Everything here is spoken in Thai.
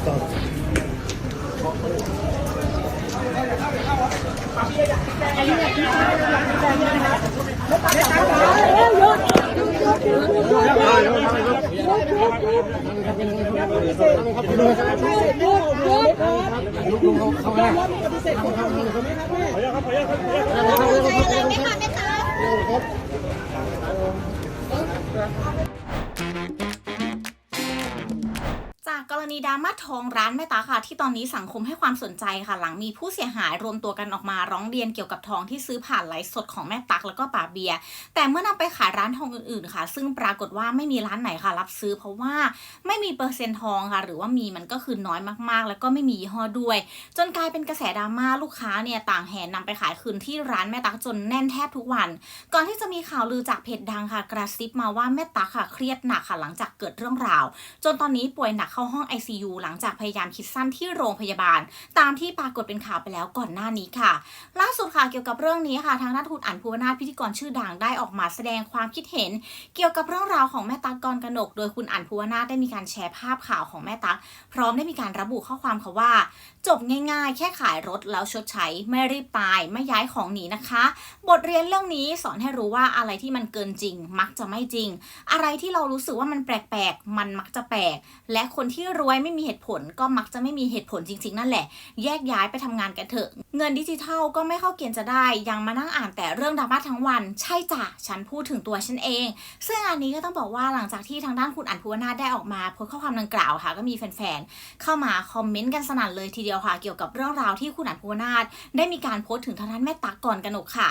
ถูกต้องไม่ค่ะไม่ค่ะ จากกรณีดราม่าทองร้านแม่ตาค่ะ ที่ตอนนี้สังคมให้ความสนใจค่ะ หลังมีผู้เสียหายรวมตัวกันออกมาร้องเรียนเกี่ยวกับทองที่ซื้อผ่านไลฟ์สดของแม่ตักแล้วก็ป่าเบียร์แต่เมื่อนำไปขายร้านทองอื่นๆค่ะ ซึ่งปรากฏว่าไม่มีร้านไหนค่ะรับซื้อ เพราะว่าไม่มีเปอร์เซ็นต์ทองค่ะ หรือว่ามีมันก็คือน้อยมากๆ แล้วก็ไม่มียี่ห้อด้วย จนกลายเป็นกระแสดราม่าลูกค้าเนี่ยต่างแห่นำไปขายคืนที่ร้านแม่ตักจนแน่นแทบทุกวัน ก่อนที่จะมีข่าวลือจากเพจดังค่ะ กระซิบมาว่าแม่ตักค่ะเครียดหนักค่ะหลังจากเกิดเรื่องราว จนตอนนี้ป่วยหนักเข้าห้อง ICU หลังจากพยายามคิดสั้นที่โรงพยาบาล ตามที่ปรากฏเป็นข่าวไปแล้วก่อนหน้านี้ค่ะ ล่าสุดค่ะเกี่ยวกับเรื่องนี้ค่ะ ทางด้านคุณอั๋นภูวนาถพิธีกรชื่อดังได้ออกมาแสดงความคิดเห็น เกี่ยวกับเรื่องราวของแม่ตั๊กกรกนก โดยคุณอันภูวนาถได้มีการแชร์ภาพข่าวของแม่ตั๊กพร้อมได้มีการระบุข้อความค่ะว่า จบง่าย ๆ แค่ขายรถแล้วชดใช้ไม่รีบตายไม่ย้ายของหนีนะคะ บทเรียนเรื่องนี้สอนให้รู้ว่าอะไรที่มันเกินจริง มักจะไม่จริง อะไรที่เรารู้สึกว่ามันแปลกๆมันมักจะแปลกและคนที่ที่รวยไม่มีเหตุผลก็มักจะไม่มีเหตุผลจริง ๆ นั่นแหละ แยกย้ายไปทำงานกันเถอะ เงินดิจิทัลก็ไม่เข้าเกณฑ์จะได้ ยังมานั่งอ่านแต่เรื่องดราม่าทั้งวัน ใช่จ้ะฉันพูดถึงตัวฉันเอง ซึ่งอันนี้ก็ต้องบอกว่าหลังจากที่ทางด้านคุณอันภูวนาถได้ออกมาโพสข้อความดังกล่าวค่ะ ก็มีแฟนๆเข้ามาคอมเมนต์กันสนั่นเลยทีเดียวค่ะ เกี่ยวกับเรื่องราวที่คุณอันภูวนาถได้มีการโพสต์ถึงทางด้านแม่ตักก่อนกนกค่ะ